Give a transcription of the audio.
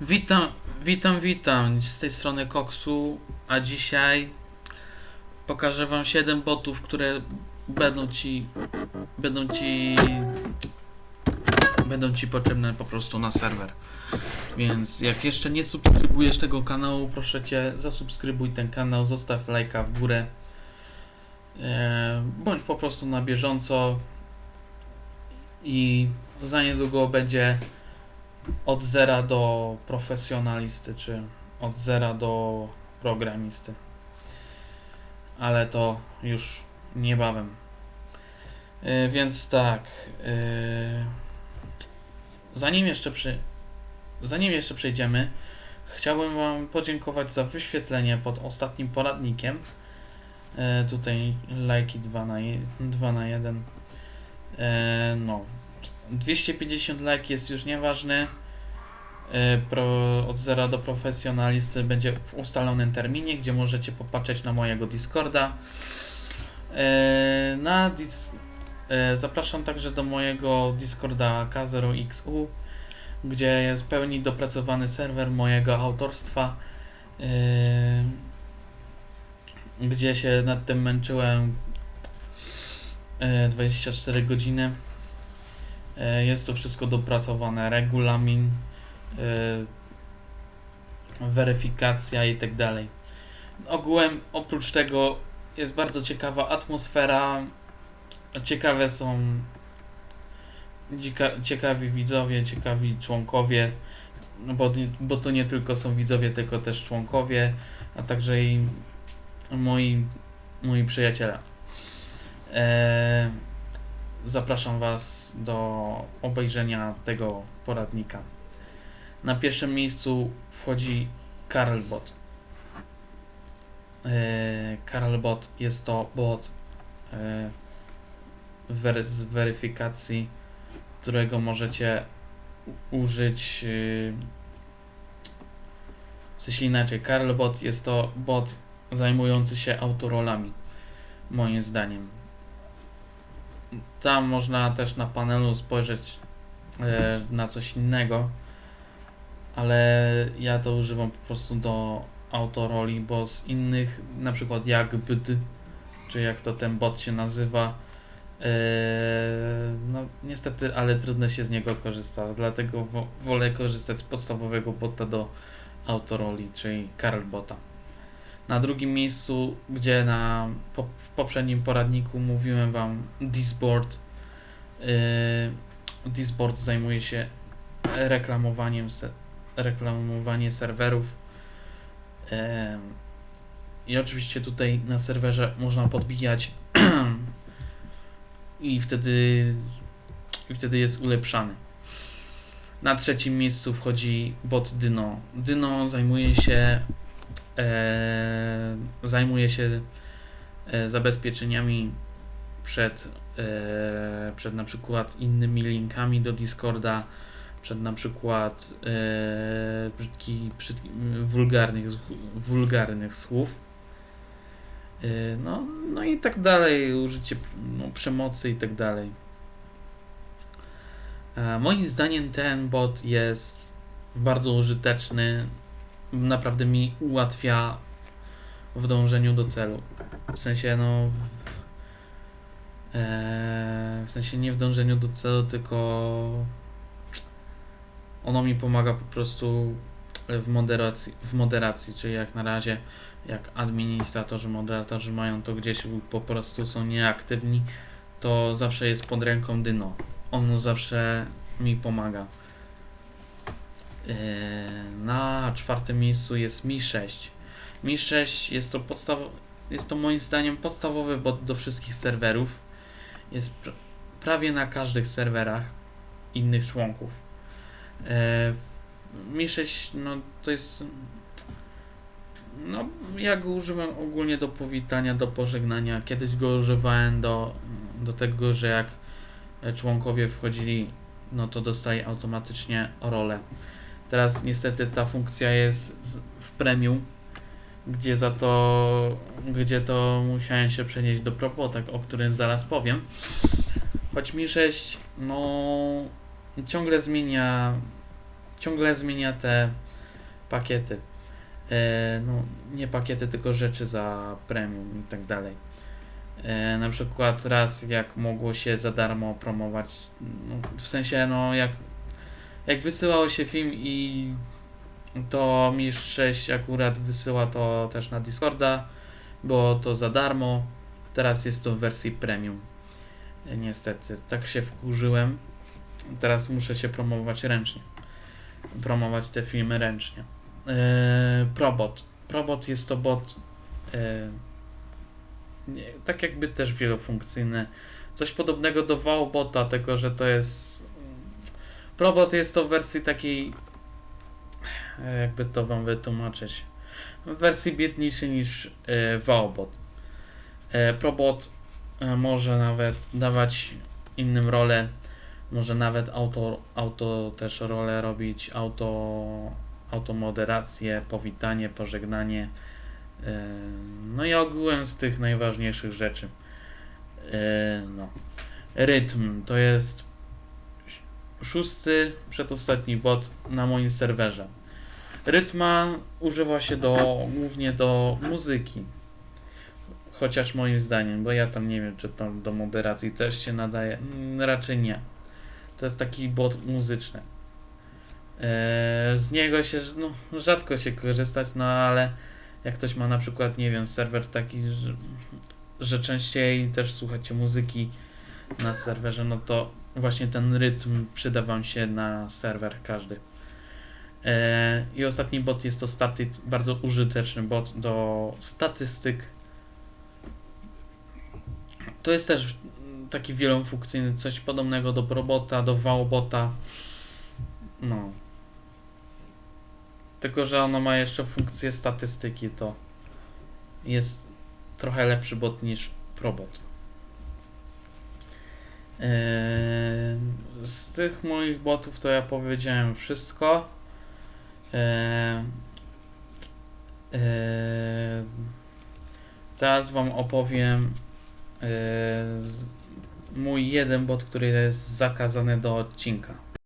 Witam, witam, witam. Z tej strony Koksu, a dzisiaj pokażę wam 7 botów, które będą ci będą ci będą ci potrzebne po prostu na serwer. Więc jak jeszcze nie subskrybujesz tego kanału, proszę cię, zasubskrybuj ten kanał, zostaw lajka w górę. E, bądź po prostu na bieżąco i za niedługo będzie od zera do profesjonalisty, czy od zera do programisty. Ale to już niebawem. Yy, więc tak. Yy, zanim jeszcze przy, zanim jeszcze przejdziemy, chciałbym Wam podziękować za wyświetlenie pod ostatnim poradnikiem. Yy, tutaj lajki 2 na, 2 na 1. Yy, no, 250 like jest już nieważny. E, Pro, od zera do profesjonalisty będzie w ustalonym terminie, gdzie możecie popatrzeć na mojego Discorda. E, Na dis, e, zapraszam także do mojego Discorda K0XU, gdzie jest pełni dopracowany serwer mojego autorstwa, gdzie się nad tym męczyłem e, 24 godziny. E, Jest to wszystko dopracowane, regulamin, y, weryfikacja i tak dalej. Ogółem oprócz tego jest bardzo ciekawa atmosfera, ciekawe są ciekawi widzowie, ciekawi członkowie, no bo, bo to nie tylko są widzowie, tylko też członkowie, a także i moi, moi przyjaciele. Eee, zapraszam Was do obejrzenia tego poradnika. Na pierwszym miejscu wchodzi Karlbot. Eee, Karlbot jest to bot e, z weryfikacji, którego możecie użyć. Yy, w inaczej, Karlbot jest to bot zajmujący się autorolami, moim zdaniem. Tam można też na panelu spojrzeć e, na coś innego, ale ja to używam po prostu do autoroli, bo z innych, na przykład jak bd, czy jak to ten bot się nazywa, e, no niestety, ale trudno się z niego korzysta, dlatego wo- wolę korzystać z podstawowego bota do autoroli, czyli Karlbota. Na drugim miejscu, gdzie na, po, w poprzednim poradniku mówiłem Wam Disboard. Yy, Disboard zajmuje się reklamowaniem se, reklamowanie serwerów. Yy, I oczywiście tutaj na serwerze można podbijać i wtedy i wtedy jest ulepszany. Na trzecim miejscu wchodzi bot Dyno. Dyno zajmuje się zajmuje się e, zabezpieczeniami przed, e, przed na przykład innymi linkami do Discorda, przed na przykład e, brzydki, brzydki, wulgarnych, wulgarnych słów. E, no, no i tak dalej, użycie no, przemocy i tak dalej. E, moim zdaniem ten bot jest bardzo użyteczny, naprawdę mi ułatwia w dążeniu do celu. W sensie, no. e, w sensie nie w dążeniu do celu, tylko ono mi pomaga po prostu w moderacji, w moderacji, czyli jak na razie, jak administratorzy, moderatorzy mają to gdzieś po prostu są nieaktywni, to zawsze jest pod ręką Dyno. On zawsze mi pomaga. Yy, Na czwartym miejscu jest Mi 6. Mi 6 jest to podstaw... jest to moim zdaniem podstawowy bot do wszystkich serwerów. Jest pr prawie na każdych serwerach innych członków. E, Mi 6 no to jest no ja go używam ogólnie do powitania, do pożegnania. Kiedyś go używałem do, do tego, że jak e, członkowie wchodzili, no to dostali automatycznie rolę. Teraz niestety ta funkcja jest w premium, gdzie za to, gdzie to musiałem się przenieść do Propotek, o którym zaraz powiem. Choć Mi 6, no ciągle zmienia, ciągle zmienia te pakiety. E, no, nie pakiety, tylko rzeczy za premium i tak dalej. E, na przykład raz jak mogło się za darmo promować, no, w sensie no jak, jak wysyłało się film i to Mistrz 6 akurat wysyła to też na Discorda, było to za darmo, teraz jest to w wersji premium. Niestety, tak się wkurzyłem. Teraz muszę się promować ręcznie. Promować te filmy ręcznie. Eee, Probot. Probot jest to bot nie, tak jakby też wielofunkcyjny. Coś podobnego do Wowbota, tylko że to jest Probot jest to w wersji takiej e, jakby to wam wytłumaczyć. W wersji biedniejszej niż e, Wowbot. E, Probot może nawet dawać innym rolę może nawet auto, auto też rolę robić, auto, automoderację, powitanie, pożegnanie. No i ogółem z tych najważniejszych rzeczy. No. Rytm to jest szósty, przedostatni bot na moim serwerze. Rytma używa się do, głównie do muzyki. Chociaż moim zdaniem, bo ja tam nie wiem, czy tam do moderacji też się nadaje. Mm, Raczej nie. To jest taki bot muzyczny. Eee, z niego się no, rzadko się korzystać, no ale jak ktoś ma na przykład, nie wiem, serwer taki, że, że częściej też słuchacie muzyki na serwerze, no to właśnie ten rytm przyda wam się na serwer każdy. Eee, I ostatni bot jest to statyk, bardzo użyteczny bot do statystyk. To jest też taki wielofunkcyjny, coś podobnego do Probota, do Wowbota. No. Tylko, że ono ma jeszcze funkcję statystyki, to jest trochę lepszy bot niż Probot. Eee, z tych moich botów to ja powiedziałem wszystko. Eee, eee, teraz wam opowiem mój jeden bot, który jest zakazany do odcinka.